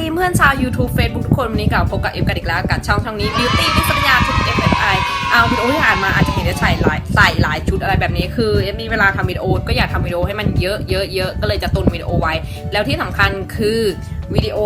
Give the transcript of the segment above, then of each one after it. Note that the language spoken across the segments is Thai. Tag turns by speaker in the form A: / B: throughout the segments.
A: ดีเพื่อนชาว YouTube Facebook ทุกคน วันนี้กลับพบกับเอฟกันอีกแล้วกับช่องช่องนี้ Beauty วิสัญญาชุด FFI เอาวิดีโอที่อ่านมาอาจจะเห็นได้ใส่หลายใส่หลายชุดอะไรแบบนี้คือเอฟมีเวลาทำวิดีโอก็อยากทำวิดีโอให้มันเยอะเยอะเยอะก็เลยจะตุนวิดีโอไว้ แล้วที่สำคัญคือวิดีโอ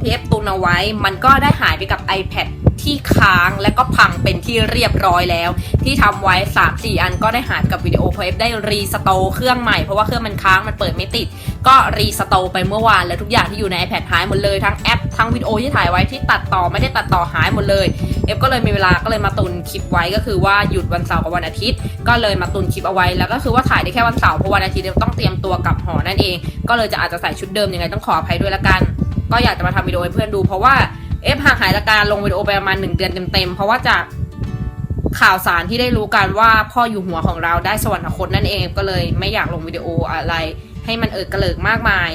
A: ที่เอฟตุนเอาไว้ มันก็ได้หายไปกับ iPad ที่ค้างและก็พังเป็นที่เรียบร้อยแล้ว ที่ทำไว้ 3 4 อันก็ได้หายกับวิดีโอเพเอฟได้รีสโตเครื่องใหม่เพราะว่าเครื่องมันค้างมันเปิดไม่ติด ก็รีสโตไปเมื่อวานแล้วทุกอย่างที่อยู่ใน iPad หายหมดเลยทั้งแอปทั้งวิดีโอที่ถ่ายไว้ที่ตัดต่อไม่ได้ตัดต่อหายหมดเลยเอฟก็เลยมีเวลาก็เลยมาตุนคลิปไว้ก็คือว่าหยุดวันเสาร์กับวันอาทิตย์ ก็เลยมาตุนคลิปเอาไว้แล้วก็คือว่าถ่ายได้แค่วันเสาร์เพราะวันอาทิตย์ต้องเตรียมตัวกลับหอนั่นเอง ก็เลยจะอาจจะใส่ชุดเดิมยังไงต้องขออภัยด้วยละกัน ก็อยากจะมาทำวิดีโอให้เพื่อนดูเพราะว่า เอฟห่างหายจากการลงวิดีโอไปประมาณหนึ่งเดือนเต็มๆ เพราะว่าจากข่าวสารที่ได้รู้กันว่าพ่ออยู่หัวของเราได้สวรรคตนั่นเองก็เลยไม่อยากลงวิดีโออะไร ให้มันเอิดกระเลิกมากมาย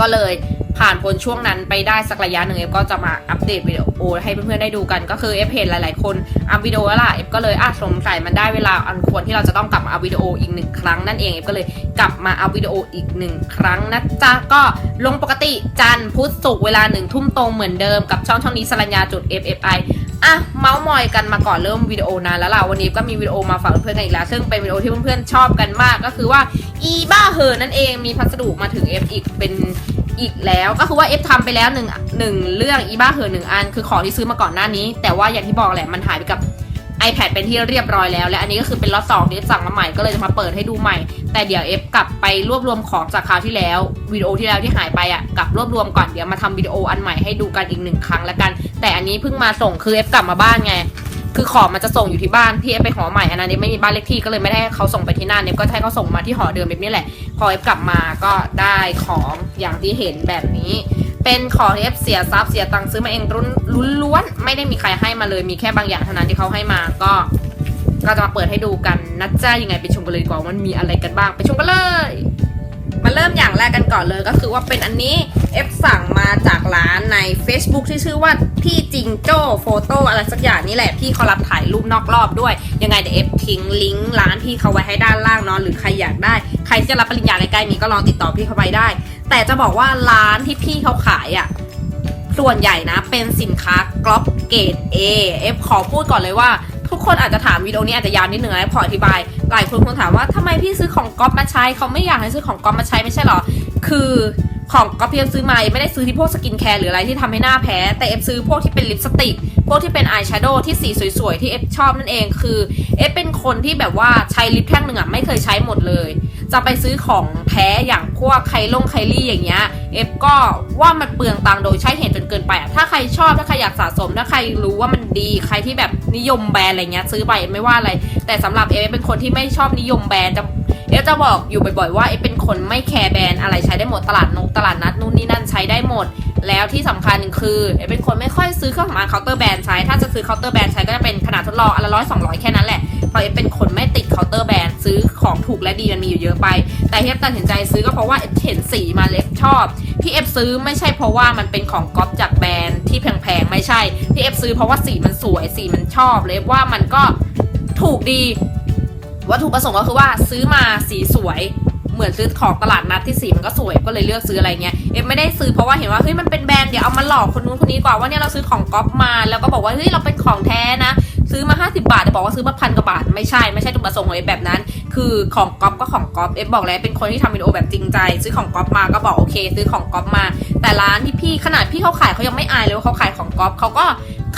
A: ก็เลย ผ่านพ้นช่วงนั้นไปได้สักระยะหนึ่งเอฟก็จะมาอัปเดตวิดีโอให้เพื่อนๆได้ดูกันก็คือเอฟเห็นหลายๆ คนอัพวิดีโอแล้วล่ะเอฟก็เลยอะสงสัยมันได้เวลาอันควรที่เราจะต้องกลับมาอัพวิดีโออีกหนึ่งครั้งนั่นเองเอฟก็เลยกลับมาอัพวิดีโออีกหนึ่งครั้งนะจ๊ะก็ลงปกติจันทร์พุธศุกร์เวลาหนึ่งทุ่มตรงเหมือนเดิมกับช่องช่องนี้สรัญญาจุด FFI อะเมาส์มอยกันมาก่อนเริ่มวิดีโอนานแล้วล่ะวันนี้ก็มีวิดีโอมาฝากเพื่อนๆกันอีกแล้ว ซึ่งเป็นวิดีโอที่เพื่อนๆชอบกันมากก็คือว่าอีบ้าเหอนั่นเองมีพัสดุมาถึง F อีกเป็น อีกแล้วก็คือว่า F ทำไปแล้วหนึ่งหนึ่งเรื่องอีบ้าเหอหนึ่งอัน คือของที่ซื้อมาก่อนหน้านี้ แต่ว่าอย่างที่บอกแหละมันหายไปกับ iPad เป็นที่เรียบร้อยแล้ว และอันนี้ก็คือเป็นล็อตสองที่สั่งมาใหม่ก็เลยจะมาเปิดให้ดูใหม่ แต่เดี๋ยว F กลับไปรวบรวมของจากคราวที่แล้ววิดีโอที่แล้วที่หายไปอะกลับรวบรวมก่อนเดี๋ยวมาทำวิดีโออันใหม่ให้ดูกันอีกหนึ่งครั้งแล้วกัน แต่อันนี้เพิ่งมาส่งคือ F กลับมาบ้านไง คือของมันจะส่งอยู่ที่บ้านที่เอฟไปหอใหม่อันนั้นเอฟไม่มีบ้านเลขที่ก็เลยไม่ได้เขาส่งไปที่นั่นเอฟก็ให้เขาส่งมาที่หอเดิมเอฟนี่แหละ พอเอฟกลับมาก็ได้ของอย่างที่เห็นแบบนี้ เป็นของที่เอฟเสียทรัพย์เสียตังค์ซื้อมาเองรุ่นลุ้นล้วนไม่ได้มีใครให้มาเลยมีแค่บางอย่างเท่านั้นที่เขาให้มาก็ ก็จะมาเปิดให้ดูกันนะจ๊ะยังไงไปชมกันเลยดีกว่าว่ามันมีอะไรกันบ้างไปชมกันเลย มาเริ่มอย่างแรกกันก่อนเลยก็คือว่าเป็นอันนี้ F สั่งมาจากร้านใน Facebook ที่ชื่อว่าพี่จิงโจ้โฟโต้อะไรสักอย่างนี่แหละพี่เขารับถ่ายรูปนอกรอบด้วย ยังไงเดี๋ยว F ทิ้งลิงก์ร้านพี่เขาไว้ให้ด้านล่างเนาะหรือใครอยากได้ ใครที่จะรับปริญญาใกล้ๆนี้ก็ลองติดต่อพี่เขาไปได้ แต่จะบอกว่าร้านที่พี่เขาขายอะ่ะส่วนใหญ่นะเป็นสินค้ากรอบเกรด A F ขอพูดก่อนเลยว่า ทุกคนอาจจะถามวิดีโอนี้อาจจะยาวนิดหนึ่งนะพออธิบาย หลายคนคงถามว่าทำไมพี่ซื้อของก๊อปมาใช้เขาไม่อยากให้ซื้อของก๊อปมาใช้ไม่ใช่หรอ คือของก๊อปที่เอฟซื้อมาไม่ได้ซื้อที่พวกสกินแคร์หรืออะไรที่ทำให้หน้าแพ้ แต่เอฟซื้อพวกที่เป็นลิปสติก พวกที่เป็นอายแชโดว์ที่สีสวยๆ ที่เอฟชอบนั่นเองคือเอฟเป็นคนที่แบบว่าใช้ลิปแท่งหนึ่งอะไม่เคยใช้หมดเลย จะไปซื้อของแท้อย่างพวกไคลงไคลี่อย่างเงี้ยเอฟก็ว่ามันเปลืองตังโดยใช้เหตุจนเกินไปอะถ้าใครชอบถ้าใครอยากสะสมถ้าใครรู้ว่ามันดีใครที่แบบนิยมแบรนด์อะไรเงี้ยซื้อไปไม่ว่าอะไร แต่สำหรับเอฟเป็นคนที่ไม่ชอบนิยมแบรนด์จะเอฟจะบอกอยู่บ่อยๆว่าเอฟเป็นคนไม่แคร์แบรนด์อะไรใช้ได้หมดตลาดนกตลาดนัดนู่นนี่นั่นใช้ได้หมด แล้วที่สำคัญคือเอฟเป็นคนไม่ค่อยซื้อเครื่องสำอางเคาน์เตอร์แบรนด์ใช้ ถ้าจะซื้อเคาน์เตอร์แบรนด์ใช้ก็จะเป็นขนาดทดลองอันละร้อยสองร้อยแค่นั้นแหละเพราะเอฟเป็นคนไม่ติดเคาน์เตอร์แบรนด์ซื้อของถูกและดีมันมีอยู่เยอะไป แต่เอฟตัดสินใจซื้อก็เพราะว่าเอฟเห็นสีมาเล็บชอบที่เอฟซื้อไม่ใช่เพราะว่ามันเป็นของก๊อปจากแบรนด์ที่แพงๆไม่ใช่ที่เอฟซื้อเพราะว่าสีมันสวยสีมันชอบเลยว่ามันก็ ถูกดี วัตถุประสงค์ก็คือว่าซื้อมาสีสวยเหมือนซื้อของตลาดนัดที่สีมันก็สวยก็เลยเลือกซื้ออะไรเงี้ยเอฟไม่ได้ซื้อเพราะว่าเห็นว่าเฮ้ยมันเป็นแบรนด์เดี๋ยวเอามาหลอกคนนู้นคนนี้กว่าว่าเนี่ยเราซื้อของก๊อปมาแล้วก็บอกว่าเฮ้ยเราเป็นของแท้นะซื้อมา 50 บาทแต่บอกว่าซื้อมาพันกว่าบาท ไม่ใช่ไม่ใช่จุดประสงค์ของเอฟแบบนั้น คือของก๊อปก็ของก๊อปเอฟบอกแล้วเป็นคนที่ทำวิดีโอแบบจริงใจ ซื้อของก๊อปมาก็บอกโอเค ซื้อของก๊อปมา แต่ร้านที่พี่ขนาดพี่เขาขายเขายังไม่อายเลยว่าเขาขายของก๊อปเขาก็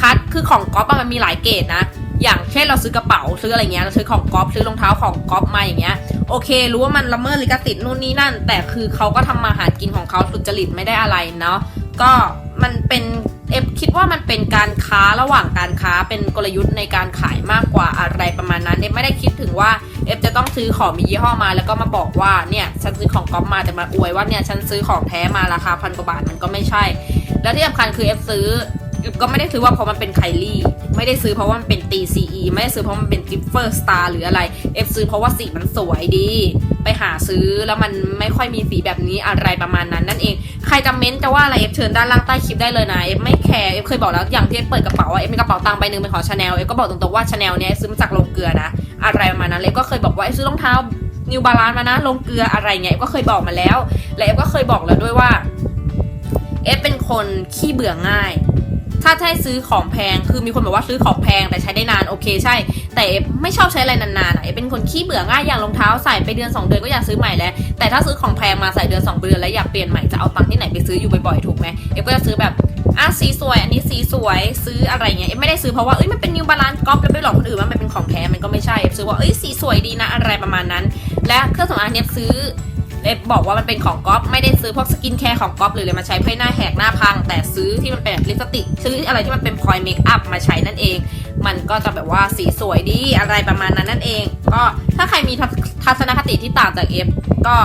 A: คัดคือของก๊อปมันมีหลายเกรดนะ อย่างเช่นเราซื้อกระเป๋าซื้ออะไรเงี้ยเราซื้อของก๊อปซื้อรองเท้าของก๊อปมาอย่างเงี้ยโอเค รู้ว่ามันละเมิดลิขสิทธิ์นู่นนี่นั่น แต่คือเขาก็ทำมาหากินของเขาสุจริตไม่ได้อะไรเนาะก็มันเป็นเอฟคิดว่ามันเป็นการค้าระหว่างการค้าเป็นกลยุทธ์ในการขายมากกว่าอะไรประมาณนั้นเอฟไม่ได้คิดถึงว่าเอฟจะต้องซื้อของมียี่ห้อมา แล้วก็มาบอกว่าเนี่ยฉันซื้อของก๊อปมาแต่มาอวยว่าเนี่ยฉันซื้อของแท้มาราคาพันกว่าบาทมันก็ไม่ใช่ แล้วที่สำคัญคือเอฟซื้อ ก็ไม่ได้ซื้อว่าเพราะมันเป็นไคลี่ ไม่ได้ซื้อเพราะว่ามันเป็น TCE ไม่ได้ซื้อเพราะมันเป็น g i f f e r Star หรืออะไรเอฟซื้อเพราะว่าสีมันสวยดี ไปหาซื้อแล้วมันไม่ค่อยมีสีแบบนี้อะไรประมาณนั้นนั่นเอง ใครจะเม้นจะว่าอะไรเอฟเชิญด้านล่างใต้คลิปได้เลยนะเอฟไม่แคร์เอฟเคยบอกแล้วอย่างที่เอฟเปิดกระเป๋าเอฟมีกระเป๋าตังค์ใบหนึ่งเป็นของชาแนลเอฟก็บอกตรงๆว่าชาแนลเนี้ยซื้อมาจากโรงเกลือนะอะไรประมาณนั้นเลยก็เคยบอกว่าเอฟซื้อรองเท้านิวบาลานมานะโรงเกลืออะไรเงี้ยเอฟก็เคยบอกมาแล้ว และเอฟก็เคยบอกแล้วด้วยว่าเอฟเป็นคนขี้เบื่อง่าย ถ้าให้ซื้อของแพงคือมีคนบอกว่าซื้อของแพงแต่ใช้ได้นานโอเคใช่ แต่เอฟไม่ชอบใช้อะไรนานๆเอฟเป็นคนขี้เบื่อง่ายอย่างรองเท้าใส่ไปเดือน 2 เดือนก็อยากซื้อใหม่แล้วแต่ถ้าซื้อของแพงมาใส่เดือน 2 เดือนแล้วอยากเปลี่ยนใหม่จะเอาตังค์ที่ไหนไปซื้ออยู่บ่อยๆถูกไหมเอฟก็จะซื้อแบบอะสีสวยอันนี้สีสวยซื้ออะไรเงี้ยเอฟไม่ได้ซื้อเพราะว่าเอ้ยมันเป็นนิวบาลานซ์ก๊อปแล้วไปหลอกคนอื่นว่ามันเป็นของแท้มันก็ไม่ใช่เอฟซื้อว่าเอ้ยสีสวยดีนะอะไรประมาณนั้น และเครื่องสำอางเนี้ยซื้อ เอฟบอกว่ามันเป็นของก๊อฟไม่ได้ซื้อพวกสกินแคร์ของก๊อฟหรืออะไรมาใช้เพื่อให้หน้าแหกหน้าพัง แต่ซื้อที่มันเป็นแบบลิปสติกซื้ออะไรที่มันเป็นพลอยเมคอัพมาใช้นั่นเอง มันก็จะแบบว่าสีสวยดีอะไรประมาณนั้นนั่นเอง ก็ถ้าใครมีทัศนคติที่ต่างจากเอฟก็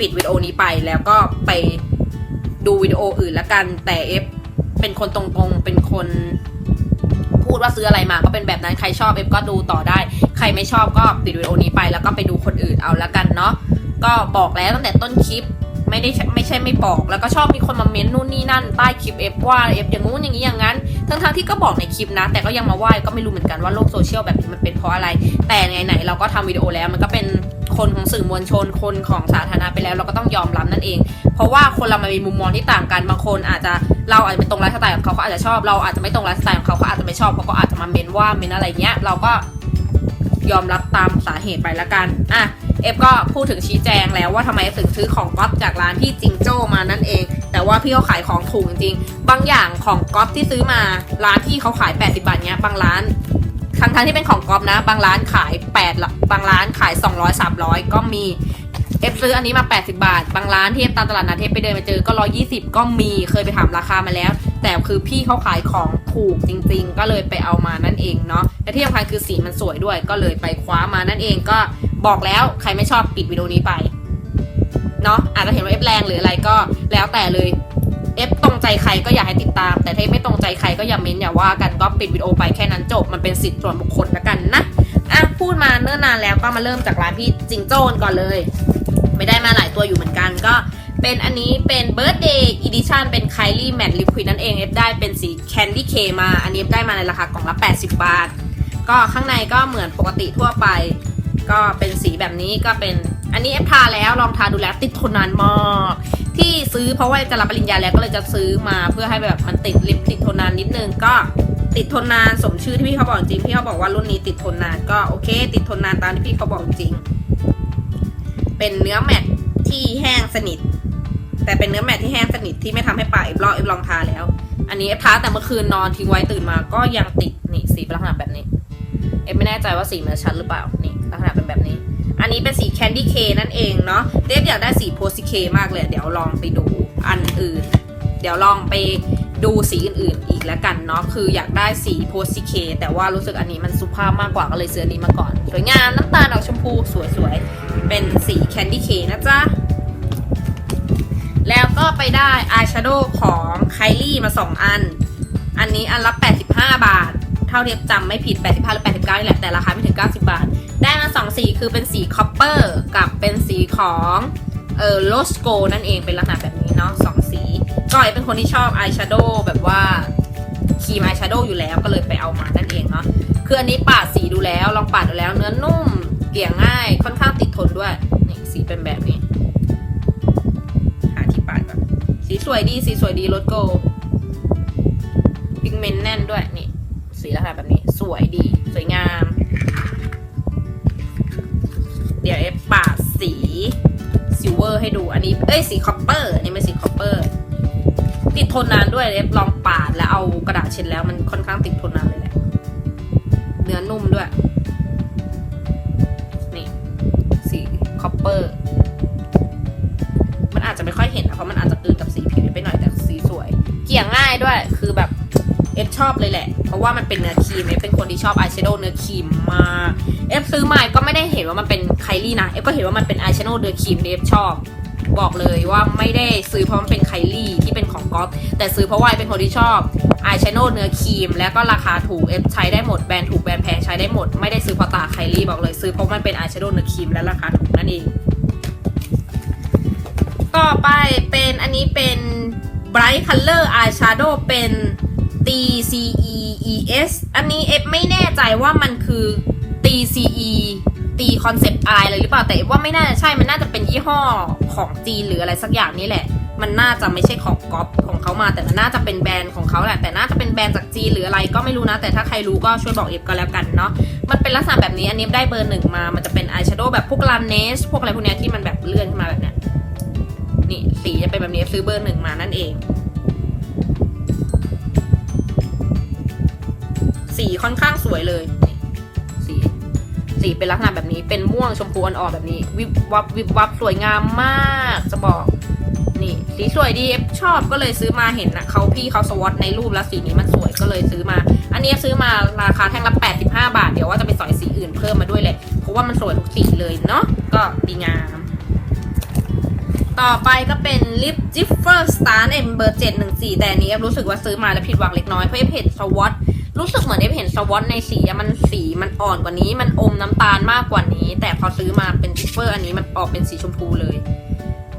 A: ปิดวิดีโอนี้ไปแล้วก็ไปดูวิดีโออื่นละกัน แต่เอฟเป็นคนตรงๆ เป็นคนพูดว่าซื้ออะไรมาก็เป็นแบบนั้นใครชอบเอฟก็ดูต่อได้ ใครไม่ชอบก็ปิดวิดีโอนี้ไปแล้วก็ไปดูคนอื่นเอาละกันเนาะ ก็บอกแล้วตั้งแต่ต้นคลิปไม่ได้ไม่ใช่ไม่บอก แล้วก็ชอบมีคนมาเม้นนู่นนี่นั่นใต้คลิปเอฟว่าเอฟอย่างงู้นอย่างนี้อย่างนั้น ทั้งทงๆที่ก็บอกในคลิปนะ แต่ก็ยังมาว่าก็ไม่รู้เหมือนกันว่าโลกโซเชียลแบบนี้มันเป็นเพราะอะไร แต่ไหนๆเราก็ทำวิดีโอแล้วมันก็เป็นคนของสื่อมวลชนคนของสาธารณะไปแล้วเราก็ต้องยอมรับนั่นเอง เพราะว่าคนเรามันมีมุมมองที่ต่างกันบางคนอาจจะเราอาจจะไม่ตรงไลฟ์สไตล์ของเขาเขาอาจจะชอบ เราอาจจะไม่ตรงไลฟ์สไตล์ของเขาเขาอาจจะไม่ชอบเขาก็อาจจะมาเม้นว่าเม้นอะไรเงี้ยเราก็ ยอมรับตามสาเหตุไปละกัน อะ เอฟก็พูดถึงชี้แจงแล้วว่าทำไมถึงซื้อของก๊อฟจากร้านพี่จิงโจ้มานั่นเอง แต่ว่าพี่เขาขายของถูกจริงๆบางอย่างของก๊อฟที่ซื้อมาร้านพี่เขาขาย 80 บาทเนี้ย บางร้านทั้งทั้งๆที่เป็นของก๊อฟนะ บางร้านขาย8ละบางร้านขาย 200 300 ก็มีเอฟซื้ออันนี้มา 80 บาท บางร้านที่เอฟตามตลาดนัดเทปไปเดินไปเจอก็ 120 ก็มีเคยไปถามราคามาแล้ว แต่คือพี่เขาขายของถูกจริง ๆ ก็เลยไปเอามานั่นเองเนาะและที่สำคัญคือสีมันสวยด้วย ก็เลยไปคว้ามานั่นเองก็บอกแล้วใครไม่ชอบปิดวิดีโอนี้ไปเนาะอาจจะเห็นว่าเอฟแรงหรืออะไรก็แล้วแต่เลยเอฟตรงใจใครก็อยากให้ติดตาม แต่ถ้าไม่ตรงใจใครก็อย่าเม้นอย่าว่ากันก็ปิดวิดีโอไปแค่นั้นจบ มันเป็นสิทธิ์ส่วนบุคคลละกันนะอะพูดมาเนิ่นนานแล้วก็มาเริ่มจากร้านพี่จิงโจ้นก่อนเลย ไม่ได้มาหลายตัวอยู่เหมือนกันก็ เป็นอันนี้เป็น Birthday Edition เป็น Kylie Matte Liquid นั่นเองเอฟได้เป็นสี Candy K มา อันนี้เอฟได้มาในราคากล่องละ 80 บาท ก็ข้างในก็เหมือนปกติทั่วไป ก็เป็นสีแบบนี้ก็เป็นอันนี้เอฟทาแล้วลองทาดูแล้วติดทนนานมากที่ซื้อเพราะว่าจะรับปริญญาแล้วก็เลยจะซื้อมาเพื่อให้แบบมันติดลิปติดทนนานนิดนึงก็ติดทนนานสมชื่อที่พี่เขาบอกจริงพี่เขาบอกว่ารุ่นนี้ติดทนนานก็โอเค ติดทนนานตามที่พี่เขาบอกจริง เป็นเนื้อแมตที่แห้งสนิท แต่เป็นเนื้อแมตที่แห้งสนิทที่ไม่ทำให้ปากเอฟลอกเอฟลองทาแล้ว อันนี้เอฟทาแต่เมื่อคืนนอนทิ้งไว้ตื่นมาก็ยังติดนี่สีเป็นลักษณะแบบนี้ เอฟไม่แน่ใจว่าสีมันชัดหรือเปล่านี่ลักษณะเป็นแบบนี้ อันนี้เป็นสีแคนดี้เคนั่นเองเนาะเดฟอยากได้สีโพสิเคมากเลย เดี๋ยวลองไปดูอันอื่น เดี๋ยวลองไปดูสีอื่นๆ อีกแล้วกันเนาะคืออยากได้สีโพสิเคแต่ว่ารู้สึกอันนี้มันสุภาพมากกว่าก็เลยซื้ออันนี้มาก่อน สวยงามน้ำตาลออกชมพูสวยๆ เป็นสีแคนดี้เคนะจ๊ะ แล้วก็ไปได้อายแชโดว์ของไคลี่มา 2 อัน อันนี้อันละ 85 บาท เท่าเที่จำไม่ผิด 85 หรือ 89นี่แหละ แต่ราคาไม่ถึง 90 บาท ได้มา 2 สีคือเป็นสีคอปเปอร์กับเป็นสีของเออโลสโกนั่นเองเป็นลักษณะแบบนี้เนาะสองสีก็เป็นคนที่ชอบอายแชโดว์แบบว่าครีมอายแชโดว์อยู่แล้วก็เลยไปเอามานั่นเองเนาะคืออันนี้ปาดสีดูแล้วลองปาดดูแล้วเนื้อนุ่มเกลี่ยง่ายค่อนข้างติดทนด้วยนี่สีเป็นแบบนี้ สีสวยดี สีสวยดีรถโกพิกเมนต์แน่นด้วย นี่ สีลักษณะแบบนี้ สวยดี สวยงาม เดี๋ยวเอฟปาดสีซิลเวอร์ให้ดู อันนี้ เอ้ย สีคอปเปอร์ อันนี้เป็นสีคอปเปอร์ ติดทนนานด้วยเอฟลองปาดแล้วเอากระดาษเช็ดแล้วมันค่อนข้างติดทนนานเลยแหละ เนื้อนุ่มด้วย คือแบบเอฟชอบเลยแหละ เพราะว่ามันเป็นเนื้อครีมเอฟเป็นคนที่ชอบอายแชโดว์เนื้อครีมมากเอฟซื้อมาก็ไม่ได้เห็นว่ามันเป็นไคลี่นะเอฟก็เห็นว่ามันเป็นอายแชโดว์เนื้อครีมเอฟชอบ บอกเลยว่าไม่ได้ซื้อเพราะมันเป็นไคลี่ที่เป็นของก๊อฟแต่ซื้อเพราะว่าเอฟเป็นคนที่ชอบอายแชโดว์เนื้อครีม แล้วก็ราคาถูกเอฟใช้ได้หมดแบรนด์ถูกแบรนด์แพงใช้ได้หมดไม่ได้ซื้อเพราะตาไคลี่บอกเลยซื้อเพราะมันเป็นอายแชโดว์เนื้อครีมและราคาถูกนั่นเองต่อไปเป็นอันนี้เป็น Bright Color Eyeshadow เป็น TCEES อันนี้เอฟไม่แน่ใจว่ามันคือ TCE ตีคอนเซปต์ eye เลยหรือเปล่าแต่เอฟว่าไม่น่าจะใช่มันน่าจะเป็นยี่ห้อของจีนหรืออะไรสักอย่างนี่แหละ มันน่าจะไม่ใช่ของก๊อปของเขามา แต่มันน่าจะเป็นแบรนด์ของเขาแหละแต่น่าจะเป็นแบรนด์จากจีนหรืออะไรก็ไม่รู้นะ แต่ถ้าใครรู้ก็ช่วยบอกเอฟก็แล้วกันเนาะมันเป็นลักษณะแบบนี้อันนี้ได้เบอร์หนึ่งมา มันจะเป็นอายแชโดว์แบบพวกลานเนสพวกอะไรพวกเนี้ยที่มันแบบเลื่อนขึ้นมาแบบเนี้ย นี่สีจะเป็นแบบนี้ซื้อเบอร์หนึ่งมานั่นเอง สีค่อนข้างสวยเลยสีสีเป็นลักษณะแบบนี้เป็นม่วงชมพูอ่อนๆแบบนี้ วิบวับวิบวับสวยงามมากจะบอกนี่สีสวยดีชอบก็เลยซื้อมาเห็นนะเขาพี่เขาสวอตในรูปแล้วสีนี้มันสวยก็เลยซื้อมา อันนี้ซื้อมาราคาแท่งละ 85 บาท เดี๋ยวว่าจะไปสอยสีอื่นเพิ่มมาด้วยแหละเพราะว่ามันสวยทุกสีเลยเนาะก็ดีงาม ต่อไปก็เป็นลิปจิฟเฟอร์สตาร์เอ็มเบอร์เจ็ดหนึ่งสี่แต่อันนี้เอฟรู้สึกว่าซื้อมาแล้วผิดหวังเล็กน้อยเพราะเอฟเห็นสวอตรู้สึกเหมือนเอฟเห็นสวอตในสีมันสีมันอ่อนกว่านี้ มันอมน้ำตาลมากกว่านี้ แต่พอซื้อมาเป็นจิฟเฟอร์อันนี้มันออกเป็นสีชมพูเลย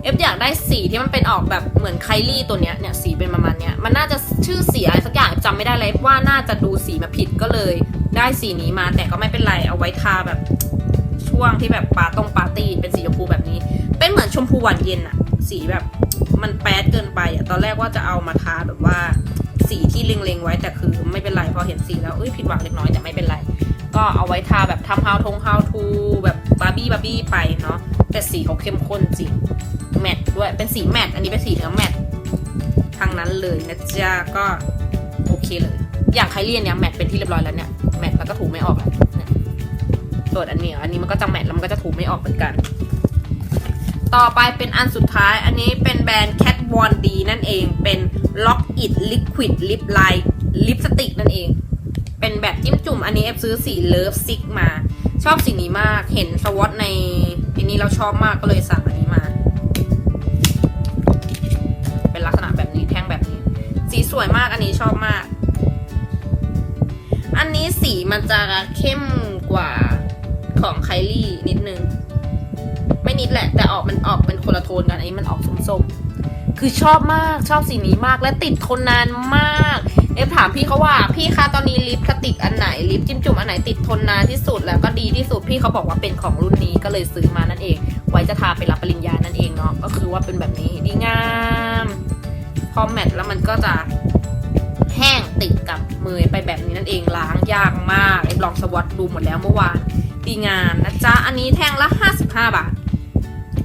A: เอฟอยากได้สีที่มันเป็นออกแบบเหมือนไคลี่ตัวเนี้ยเนี่ยสีเป็นประมาณเนี้ยมันน่าจะชื่อสีอะไรสักอย่างจำไม่ได้เลยว่าน่าจะดูสีมาผิดก็เลย ได้สีนี้มาแต่ก็ไม่เป็นไรเอาไว้ทาแบบ ช่วงที่แบบปาตรงปาร์ตี้เป็นสีชมพูแบบนี้ เป็นเหมือนชมพูหวานเย็นอะสีแบบมันแป๊ดเกินไปอะตอนแรกว่าจะเอามาทาแบบว่าสีที่เล็งๆไว้แต่คือไม่เป็นไรพอเห็นสีแล้วเอ้ยผิดหวังเล็กน้อยแต่ไม่เป็นไร ก็เอาไว้ทาแบบทำ how ทง how to แบบบาร์บี้บาร์บี้ไปเนาะแต่สีเขาเข้มข้นจริงแมทด้วยเป็นสีแมทอันนี้เป็นสีเนื้อแมททางนั้นเลยนะจ๊ะก็โอเคเลย อย่างไคเลียนเนี่ยแมทเป็นที่เรียบร้อยแล้วเนี่ยแมทแล้วก็ถูไม่ออกแล้ว เนี่ยส่วอันนี้ อันนี้มันก็จะแมทแล้วมันก็จะถูไม่ออกเหมือนกัน ต่อไปเป็นอันสุดท้าย อันนี้เป็นแบรนด์ Cat Von D นั่นเอง เป็น Lock It Liquid Lip Line Lipstick นั่นเอง เป็นแบบจิ้มจุ่ม อันนี้เอฟซื้อสี Love Sick มา ชอบสีนี้มาก เห็นสวอตในอันนี้เราชอบมากก็เลยสั่งอันนี้มา เป็นลักษณะแบบนี้แท่งแบบนี้ สีสวยมาก อันนี้ชอบมาก อันนี้สีมันจะเข้มกว่า ของไคลี่นิดนึง ไม่นิดแหละ แต่ออกมันออกเป็นคนละโทนกัน อันนี้มันออกส้มๆ คือชอบมากชอบสีนี้มากและติดทนนานมากเอฟถามพี่เขาว่าพี่คะตอนนี้ลิปพลาสติกอันไหนลิปจิ้มจุ่มอันไหนติดทนนานที่สุดแล้วก็ดีที่สุดพี่เขาบอกว่าเป็นของรุ่นนี้ก็เลยซื้อมานั่นเอง ไว้จะทาไปรับปริญญานั่นเองเนาะก็คือว่าเป็นแบบนี้ดีงามพอแมทแล้วมันก็จะแห้งติดกับมือไปแบบนี้นั่นเองล้างยากมากเอฟลองสวอตดูหมดแล้วเมื่อวาน ดีงามนะจ๊ะ อันนี้แท่งละ 55 บาท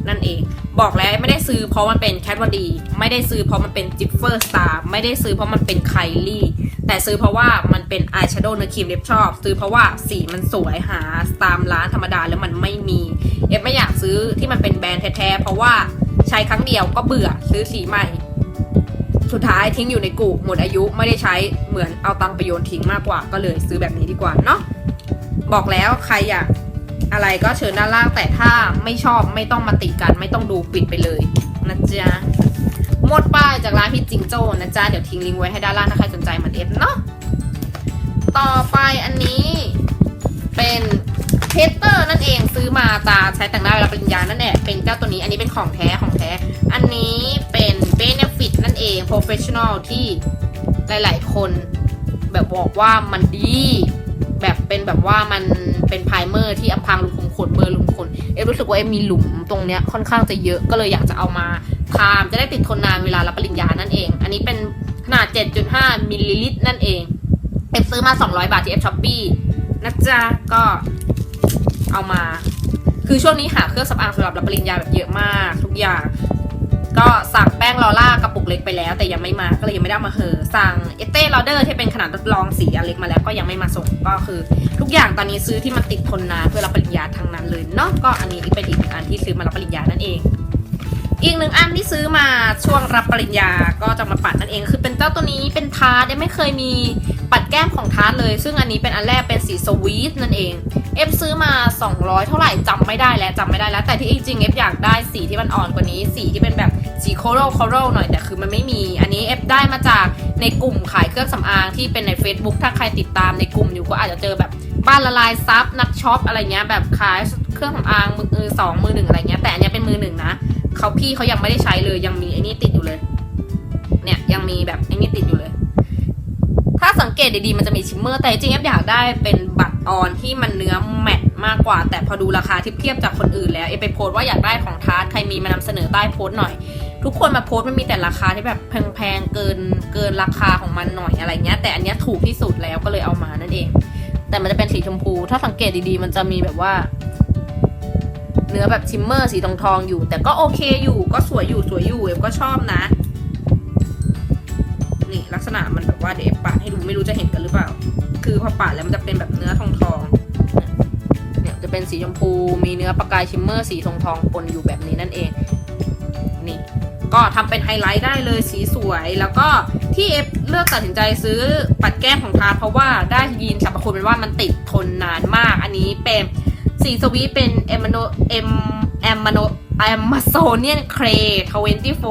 A: นั่นเอง บอกแล้วไม่ได้ซื้อเพราะมันเป็นแคทวอดี ไม่ได้ซื้อเพราะมันเป็นจิฟเฟอร์สตาร์ไม่ได้ซื้อเพราะมันเป็นไคลี่ แต่ซื้อเพราะว่ามันเป็นอายแชโดว์เนื้อครีมเล็บชอบ ซื้อเพราะว่าสีมันสวยหาตามร้านธรรมดาแล้วมันไม่มี เอฟไม่อยากซื้อที่มันเป็นแบรนด์แท้ๆเพราะว่าใช้ครั้งเดียวก็เบื่อซื้อสีใหม่สุดท้ายทิ้งอยู่ในกูหมดอายุไม่ได้ใช้เหมือนเอาตังไปโยนทิ้งมากกว่าก็เลยซื้อแบบนี้ดีกว่าเนาะ บอกแล้วใครอยากอะไรก็เชิญด้านล่างแต่ถ้าไม่ชอบไม่ต้องมาติดกัน ไม่ต้องดูปิดไปเลยนะจ๊ะหมดป้ายจากร้านพี่จิงโจ้นะจ๊ะเดี๋ยวทิ้งลิงก์ไว้ให้ด้านล่างถ้าใครสนใจเหมือนเอฟเนาะต่อไปอันนี้เป็นเทสเตอร์นั่นเองซื้อมาตาใช้แต่งหน้าเวลาปริญญานั่นแหละเป็นเจ้าตัวนี้อันนี้เป็นของแท้ของแท้ อันนี้เป็น Benefit นั่นเอง Professional ที่หลาย ๆ คนแบบบอกว่ามันดี แบบเป็นแบบว่ามันเป็นไพรเมอร์ที่อพางหลุมขุมขนเบอร์หลุมขนเอ็มรู้สึกว่าเอ็มมีหลุมตรงเนี้ยค่อนข้างจะเยอะก็เลยอยากจะเอามาทามจะได้ติดทนนานเวลารับปริญญานั่นเอง อันนี้เป็นขนาด 7.5มิลลิลิตรนั่นเองเอ็มซื้อมา 200 บาทที่เอฟช้อปปี้นะจ๊ะก็เอามา คือช่วงนี้หาเครื่องสำอางสำหรับรับปริญญาแบบเยอะมาก ทุกอย่าง ก็สั่งแป้งลอล่ากระปุกเล็กไปแล้ว แต่ยังไม่มาก็เลยยังไม่ได้มาเหอสั่งเอเต้ลอเดอร์ที่เป็นขนาดทดลองสีอันเล็กมาแล้วก็ยังไม่มาส่งก็คือ ทุกอย่างตอนนี้ซื้อที่มันติดทนนานเพื่อรับปริญญาทั้งนั้นเลยเนาะก็อันนี้เป็นอีกหนึ่งอันที่ซื้อมารับปริญญานั่นเอง อีกหนึ่งอันที่ซื้อมาช่วงรับปริญญาก็จะมาปัดนั่นเอง คือเป็นเจ้าตัวนี้เป็นทาร์ตยังไม่เคยมีปัดแก้มของทาร์ตเลย ซึ่งอันนี้เป็นอันแรกเป็นสีสวีทนั่นเอง เอฟซื้อมา 200 เท่าไหร่จำไม่ได้แล้วจำไม่ได้แล้ว แต่ที่จริงเอฟอยากได้สีที่มันอ่อนกว่านี้ สีที่เป็นแบบสีโคโรโคโรหน่อยแต่คือมันไม่มี อันนี้เอฟได้มาจากในกลุ่มขายเครื่องสำอางที่เป็นใน Facebook ถ้าใครติดตามในกลุ่มอยู่ก็อาจจะเจอแบบบ้านละลายซับนักช็อปอะไรเงี้ยแบบขายเครื่องสำอางมือสองมือหนึ่งอะไรเงี้ยแต่อันเนี้ยเป็นมือหนึ่งนะเขาพี่เขายังไม่ได้ใช้เลยยังมีไอ้นี่ติดอยู่เลย เนี่ยยังมีแบบไอ้นี่ติดอยู่เลย ถ้าสังเกตดีๆมันจะมีชิมเมอร์แต่จริงๆเอฟอยากได้เป็นบัตรออนที่มันเนื้อแมตต์มากกว่า แต่พอดูราคาที่เทียบจากคนอื่นแล้วเอไปโพสว่าอยากได้ของทาร์ตใครมีมานำเสนอใต้โพสหน่อย ทุกคนมาโพสมันมีแต่ราคาที่แบบแพงๆเกินเกินราคาของมันหน่อยอะไรเงี้ย แต่อันเนี้ยถูกที่สุดแล้วก็เลยเอามานั่นเอง แต่มันจะเป็นสีชมพู ถ้าสังเกตดีๆ มันจะมีแบบว่า เนื้อแบบชิมเมอร์สีทองทองๆอยู่ แต่ก็โอเคอยู่ก็สวยอยู่สวยอยู่เอฟก็ชอบนะ นี่ลักษณะมันแบบว่าเดี๋ยวปาดให้ดูไม่รู้จะเห็นกันหรือเปล่า คือพอปาดแล้วมันจะเป็นแบบเนื้อทองทองเนี่ยจะเป็นสีชมพูมีเนื้อประกายชิมเมอร์สีทองทองปนอยู่แบบนี้นั่นเองนี่ก็ทำเป็นไฮไลท์ได้เลยสีสวย แล้วก็ที่เอฟเลือกตัดสินใจซื้อปัดแก้มของทาเพราะว่าได้ยินสรรพคุณเป็นว่ามันติดทนนานมาก อันนี้เป็นสีสวีเป็นเอมโนเอมแอมโนแอมมโซเนียนเครทเวนตี้โฟ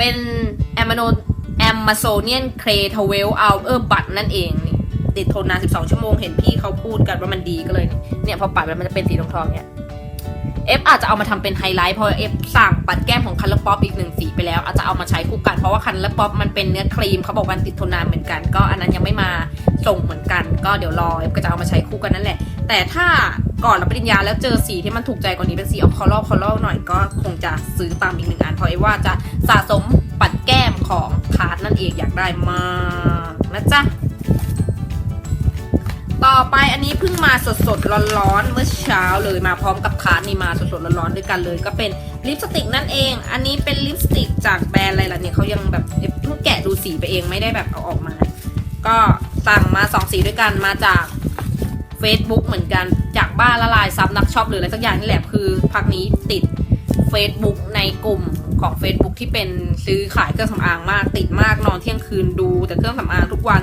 A: เป็นแอมโนแอมมาโซเนียนเครทเวลเอาเออร์บัตนั่นเองนี่ติดทนนาน 12 ชั่วโมง เห็นพี่เขาพูดกันว่ามันดีก็เลย เนี่ยพอปัดแล้วมันจะเป็นสีทองๆเนี่ย เอฟอาจจะเอามาทำเป็นไฮไลท์เพราะเอฟสั่งปัดแก้มของคันลอร์ป๊อปอีกหนึ่งสีไปแล้วอาจจะเอามาใช้คู่กันเพราะว่าคันลอร์ป๊อปมันเป็นเนื้อครีมเขาบอกวันติดทนนานเหมือนกัน ก็อันนั้นยังไม่มาส่งเหมือนกัน ก็เดี๋ยวรอเอฟก็จะเอามาใช้คู่กันนั่นแหละ แต่ถ้าก่อนรับปริญญาแล้วเจอสีที่มันถูกใจกว่านี้เป็นสีออกคอลล์คอลล์หน่อยก็คงจะซื้อตามอีกหนึ่งอันเพราะเอฟว่าจะสะสมปัดแก้มของคาร์ดนั่นเองอยากได้มากนะจ๊ะ ต่อไปอันนี้เพิ่งมาสดๆร้อนๆเมื่อเช้าเลยมาพร้อมกับคาร์ดนี่มาสดๆร้อนๆด้วยกันเลย ก็เป็นลิปสติกนั่นเอง อันนี้เป็นลิปสติกจากแบรนด์อะไรล่ะเนี่ยเขายังแบบเพิ่งแกะดูสีไปเองไม่ได้แบบเอาออกมา ก็สั่งมาสองสีด้วยกันมาจาก Facebook เหมือนกันจากบ้านละลายซับนักช็อปหรืออะไรสักอย่างนี่แหละคือพักนี้ติด Facebook ในกลุ่มของ Facebook ที่เป็นซื้อขายเครื่องสำอางมากติดมากนอนเที่ยงคืนดู แต่เครื่องสำอางทุกวัน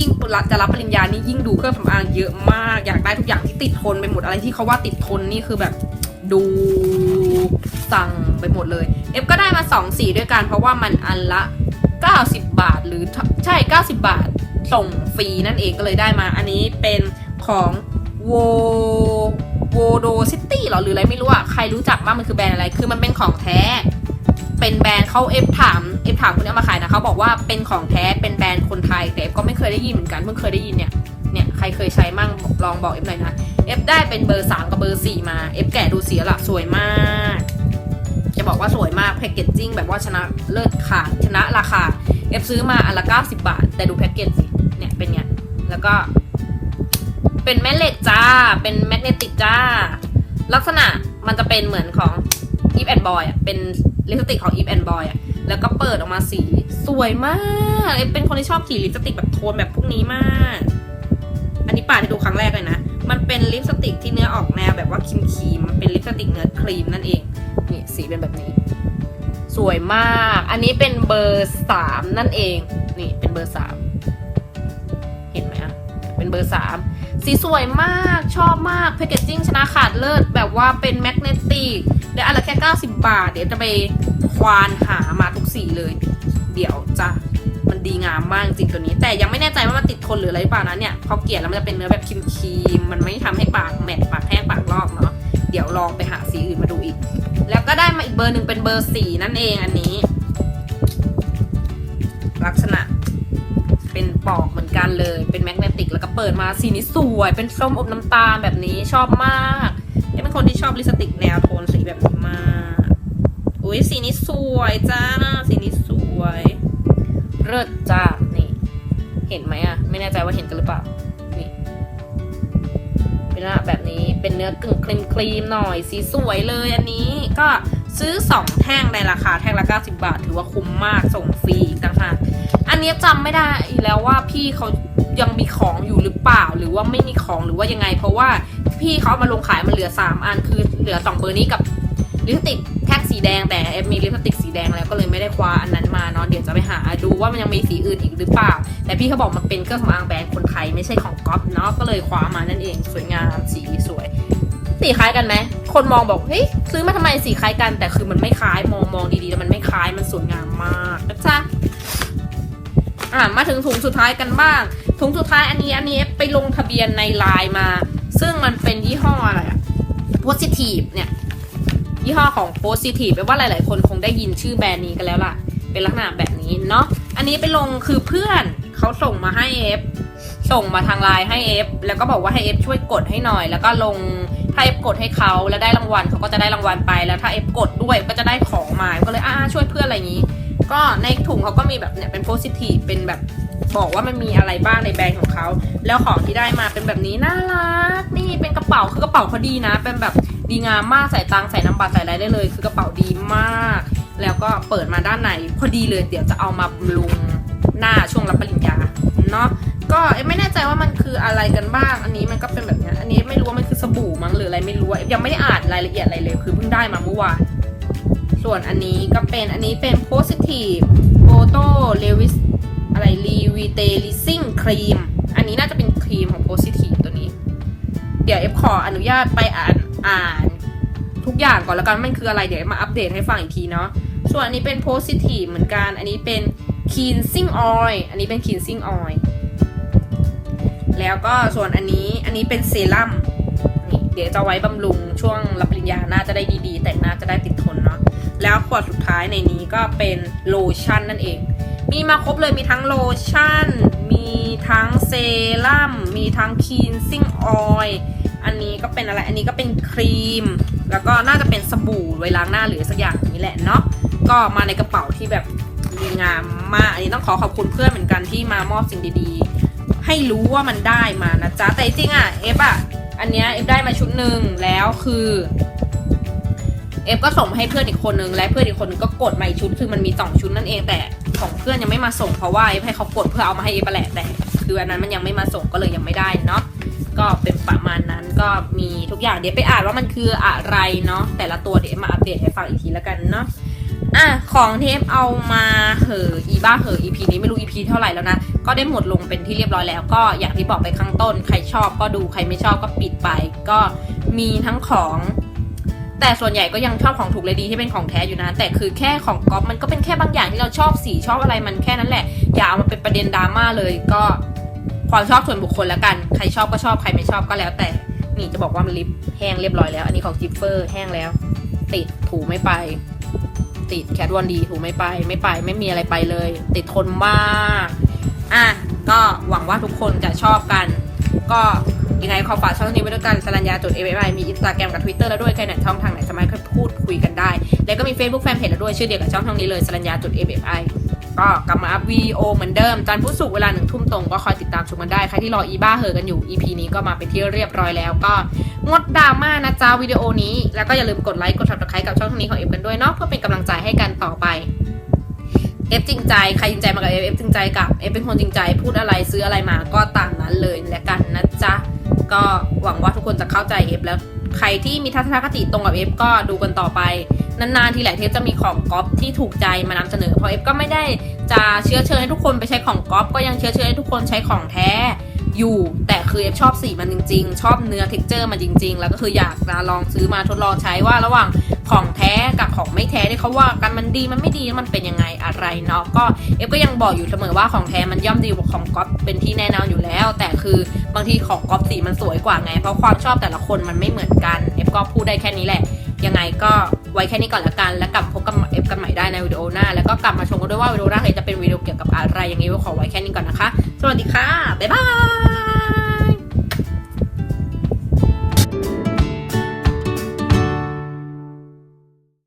A: ยิ่งจะรับปริญญานี่ยิ่งดูเครื่องสำอางเยอะมาก อยากได้ทุกอย่างที่ติดทนไปหมดอะไรที่เขาว่าติดทนนี่คือแบบดูสั่งไปหมดเลย เอฟก็ได้มา 2 สีด้วยกัน เพราะว่ามันอันละ 90 บาทหรือใช่ 90 บาทส่งฟรีนั่นเองก็เลยได้มา อันนี้เป็นของโวโวโดซิตี้หรอหรืออะไรไม่รู้อะใครรู้จักบ้างมันคือแบรนด์อะไร คือมันเป็นของแท้ เป็นแบรนด์เขาเอฟถามเอฟถามคนที่เอามาขายนะเขาบอกว่าเป็นของแท้เป็นแบรนด์คนไทยแต่เอฟก็ไม่เคยได้ยินเหมือนกันเพิ่งเคยได้ยินเนี่ยเนี่ยใครเคยใช้มั่งลองบอกเอฟหน่อยนะเอฟได้เป็นเบอร์สามกับเบอร์สี่มาเอฟแกะดูสีละสวยมาก จะบอกว่าสวยมากแพคเกจจิ้งแบบว่าชนะเลิศค่ะชนะราคาเอฟซื้อมาอันละ90บาท แต่ดูแพ็กเกจสิเนี่ยเป็นไงแล้วก็ เป็นแม่เหล็กจ้าเป็นแมกเนติกจ้า ลักษณะมันจะเป็นเหมือนของ e v e and Boy อะเป็น ลิปสติกของ e v e and Boy อะแล้วก็เปิดออกมาสีสวยมากเอ็มเป็นคนที่ชอบสีลิปสติกแบบโทนแบบพวกนี้มาก อันนี้ป่าดให้ดูครั้งแรกเลยนะ มันเป็นลิปสติกที่เนื้อออกแนวแบบว่าครีมครีมๆมันเป็นลิปสติกเนื้อครีมนั่นเอง นี่สีเป็นแบบนี้ สวยมาก อันนี้เป็นเบอร์สามนั่นเอง นี่เป็นเบอร์สามเห็นไหมอะเป็นเบอร์สามสีสวยมากชอบมากแพคเกจจิ้งชนะขาดเลิศแบบว่าเป็นแมกเนติก และอันละแค่ 90 บาท เดี๋ยวจะไปควานหามาทุกสีเลย เดี๋ยวจะมันดีงามมากจริงตัวนี้ แต่ยังไม่แน่ใจว่ามันติดทนหรืออะไรหรือเปล่านะเนี่ยพอเกลี่ยแล้วมันจะเป็นเนื้อแบบครีมๆมันไม่ทำให้ปากแมตต์ปากแห้งปากลอกเนาะเดี๋ยวลองไปหาสีอื่นมาดูอีก แล้วก็ได้มาอีกเบอร์หนึ่งเป็นเบอร์สีนั่นเองอันนี้ ลักษณะเป็นปอกเหมือนกันเลยเป็นแมกเนติกแล้วก็เปิดมาสีนี้สวย เป็นส้มอมน้ำตาลแบบนี้ชอบมาก เป็นคนที่ชอบลิปสติกแนวโทนสีแบบนี้มาก อุ้ยสีนี้สวยจ้า สีนี้สวย เลิศจ้า นี่ เห็นไหมอะไม่แน่ใจว่าเห็นกันหรือเปล่า นี่เป็นลักษณะแบบนี้ เป็นเนื้อกึ่งครีมครีมๆหน่อย สีสวยเลยอันนี้ ก็ซื้อ 2 แท่งในราคาแท่งละ 90 บาท ถือว่าคุ้มมาก ส่งฟรีอีกต่างหากอันนี้ยจำไม่ได้แล้วว่าพี่เขายังมีของอยู่หรือเปล่า หรือว่าไม่มีของหรือว่ายังไง เพราะว่า พี่เขาเอามาลงขายมันเหลือ 3 อัน คือเหลือ2เบอร์นี้กับลิปสติกแท็กสีแดงแต่เอฟมีลิปสติกสีแดงแล้วก็เลยไม่ได้คว้าอันนั้นมาเนาะเดี๋ยวจะไปหาดูว่ามันยังมีสีอื่นอีกหรือเปล่า แต่พี่เขาบอกมันเป็นเครื่องสำอางแบรนด์คนไทยไม่ใช่ของก๊อปเนาะก็เลยคว้ามานั่นเองสวยงามสีสวย สีคล้ายกันไหมคนมองบอกเฮ้ยซื้อมาทำไมสีคล้ายกันแต่คือมันไม่คล้ายมองมองดีๆแล้วมันไม่คล้ายมันสวยงามมากนะจ๊ะอะมาถึงถุงสุดท้ายกันบ้างถุงสุดท้ายอันนี้อันนี้ไปลงทะเบียนในไลน์มา ซึ่งมันเป็นยี่ห้ออะไรอะ positive เนี่ย ยี่ห้อของ Positive แปลว่าหลาย ๆ คนคงได้ยินชื่อแบรนด์นี้กันแล้วล่ะ เป็นลักษณะแบบนี้เนาะ อันนี้ไปลงคือเพื่อนเขาส่งมาให้เอฟส่งมาทางไลน์ให้เอฟแล้วก็บอกว่าให้เอฟช่วยกดให้หน่อย แล้วก็ลงถ้าเอฟกดให้เขาแล้วได้รางวัลเขาก็จะได้รางวัลไปแล้วถ้าเอฟกดด้วยก็จะได้ของมาก็เลยอ่าช่วยเพื่อนอะไรอย่างนี้ ก็ในถุงเขาก็มีแบบเนี่ยเป็นโพสิทีฟเป็นแบบ บอกว่ามันมีอะไรบ้างในแบรนด์ของเขา แล้วของที่ได้มาเป็นแบบนี้น่ารัก นี่เป็นกระเป๋า คือกระเป๋าเขาดีนะ เป็นแบบดีงามมาก ใส่ตังใส่น้ำบัตรใส่อะไรได้เลย คือกระเป๋าดีมาก แล้วก็เปิดมาด้านในพอดีเลย เดี๋ยวจะเอามาบำรุงหน้าช่วงรับปริญญา เนาะ ก็เอ็มไม่แน่ใจว่ามันคืออะไรกันบ้าง อันนี้มันก็เป็นแบบนี้ อันนี้ไม่รู้ว่ามันคือสบู่มั้งหรืออะไรไม่รู้ยังไม่ได้อ่านรายละเอียดอะไรเลย คือเพิ่งได้มาเมื่อวาน ส่วนอันนี้ก็เป็น อันนี้เป็น positive photo levis อะไร revitalizing cream อันนี้น่าจะเป็นครีมของ positive ตัวนี้ เดี๋ยวเอฟขออนุญาตไปอ่านอ่านทุกอย่างก่อนแล้วกันมันคืออะไรเดี๋ยวมาอัปเดตให้ฟังอีกทีเนาะ ส่วนอันนี้เป็น positive เหมือนกัน อันนี้เป็น cleansing oil อันนี้เป็น cleansing oil แล้วก็ส่วนอันนี้อันนี้เป็นเซรั่มนี่เดี๋ยวจะไว้บำรุงช่วงรับปริญญาน่าจะได้ดีๆ แต่งหน้าจะได้ติดทนเนาะแล้วขวดสุดท้ายในนี้ก็เป็นโลชั่นนั่นเอง มีมาครบเลยมีทั้งโลชั่น มีทั้งเซรั่ม มีทั้งคีนซิ่งออยอันนี้ก็เป็นอะไร อันนี้ก็เป็นครีม แล้วก็น่าจะเป็นสบู่ไว้ล้างหน้าหรือสักอย่างนี้แหละเนาะ ก็มาในกระเป๋าที่แบบดีงามมาก อันนี้ต้องขอขอบคุณเพื่อนเหมือนกันที่มามอบสิ่งดีๆ ให้รู้ว่ามันได้มานะจ๊ะ แต่จริงๆอะเอฟอะ อันเนี้ยเอฟได้มาชุดหนึ่งแล้วคือเอฟก็ส่งมาให้เพื่อนอีกคนนึงและเพื่อนอีกคนนึงก็กดมาอีกชุดคือมันมีสองชุดนั่นเองแต่ ของเพื่อนยังไม่มาส่งเพราะว่าเอฟให้เขากดเพื่อเอามาให้เอฟแหละแต่คืออันนั้นมันยังไม่มาส่งก็เลยยังไม่ได้เนาะก็เป็นประมาณนั้นก็มีทุกอย่างเดี๋ยวไปอ่านว่ามันคืออะไรเนาะแต่ละตัวเดี๋ยวเอมาอัปเดตให้ฟังอีกทีแล้วกันเนาะอะของเทปเอามาเหออีบ้าเหอะ EP นี้ไม่รู้ EP เท่าไหร่แล้วนะ ก็ได้หมดลงเป็นที่เรียบร้อยแล้ว ก็อย่างที่บอกไปข้างต้น ใครชอบก็ดูใครไม่ชอบก็ปิดไป ก็มีทั้งของ แต่ส่วนใหญ่ก็ยังชอบของถูกเลยดีที่เป็นของแท้อยู่นะ แต่คือแค่ของก๊อฟมันก็เป็นแค่บางอย่างที่เราชอบสีชอบอะไรมันแค่นั้นแหละ อย่าเอามาเป็นประเด็นดราม่าเลยก็ความชอบส่วนบุคคลแล้วกัน ใครชอบก็ชอบใครไม่ชอบก็แล้วแต่นี่จะบอกว่ามันลิปแห้งเรียบร้อยแล้ว อันนี้ของจิฟเฟอร์แห้งแล้ว ติดถูไม่ไป ติดแคทวันดีถูไม่ไป ไม่ไปไม่มีอะไรไปเลย ติดทนมาก อะก็หวังว่าทุกคนจะชอบกัน ก็ ยังไงขอฝากช่องนี้ไว้ด้วยกันสรัญญาจุดเอไอมีอินสตาแกรมกับทวิตเตอร์แล้วด้วยใครไหนช่องทางไหนสามารถพูดคุยกันได้ แล้วก็มี Facebook แฟนเพจแล้วด้วยชื่อเดียวกับช่องทางนี้เลยสรัญญาจุดเอไอก็กลับมาอัพวีโอเหมือนเดิมจันพุธศุกเวลาหนึ่งทุ่มตรงก็คอยติดตามชมกันได้ใครที่รออีบ้าเหอกันอยู่ EP นี้ก็มาเป็นที่เรียบร้อยแล้วก็งดดราม่านะจ๊ะวิดีโอนี้ แล้วก็อย่าลืมกดไลค์กด subscribe กับช่องทางนี้ของเอฟกันด้วยเนาะเพื่อเป็นกำลังใจให้กันต่อไปเอฟจริงใจใครจริงใจมากับเอฟเอฟจริงใจกับเอฟเป็นคนจริงใจพูดอะไรซื้ออะไรมาก็ตามนั้นเลยและกันนะจ๊ะ ก็หวังว่าทุกคนจะเข้าใจเอฟแล้วใครที่มีทัศนคติตรงกับเอฟก็ดูกันต่อไป นานๆทีแหละเทปจะมีของก๊อปที่ถูกใจมานำเสนอเพราะเอฟก็ไม่ได้จะเชื้อเชิญให้ทุกคนไปใช้ของก๊อปก็ยังเชื้อเชิญให้ทุกคนใช้ของแท้อยู่ คือเอฟชอบสีมันจริง ๆ ชอบเนื้อเท็กเจอร์มันจริง ๆ แล้วก็คืออยากจะลองซื้อมาทดลองใช้ว่าระหว่างของแท้กับของไม่แท้ที่เขาว่ากันมันดีมันไม่ดีมันเป็นยังไงอะไรเนาะก็เอฟก็ยังบอกอยู่เสมอว่าของแท้มันย่อมดีกว่าของก๊อปเป็นที่แน่นอนอยู่แล้ว แต่คือบางทีของก๊อปสีมันสวยกว่าไง เพราะความชอบแต่ละคนมันไม่เหมือนกันเอฟก็พูดได้แค่นี้แหละยังไงก็ไว้แค่นี้ก่อนละกัน แล้วกลับพบกับเอฟกันใหม่ได้ในวิดีโอหน้า แล้วก็กลับมาชมกันด้วยว่าวิดีโอหน้าจะเป็นวิดีโอเกี่ยวกับอะไรอย่างนี้ขอไว้แค่นี้ก่อนนะคะ สวัสดีค่ะ บ๊ายบาย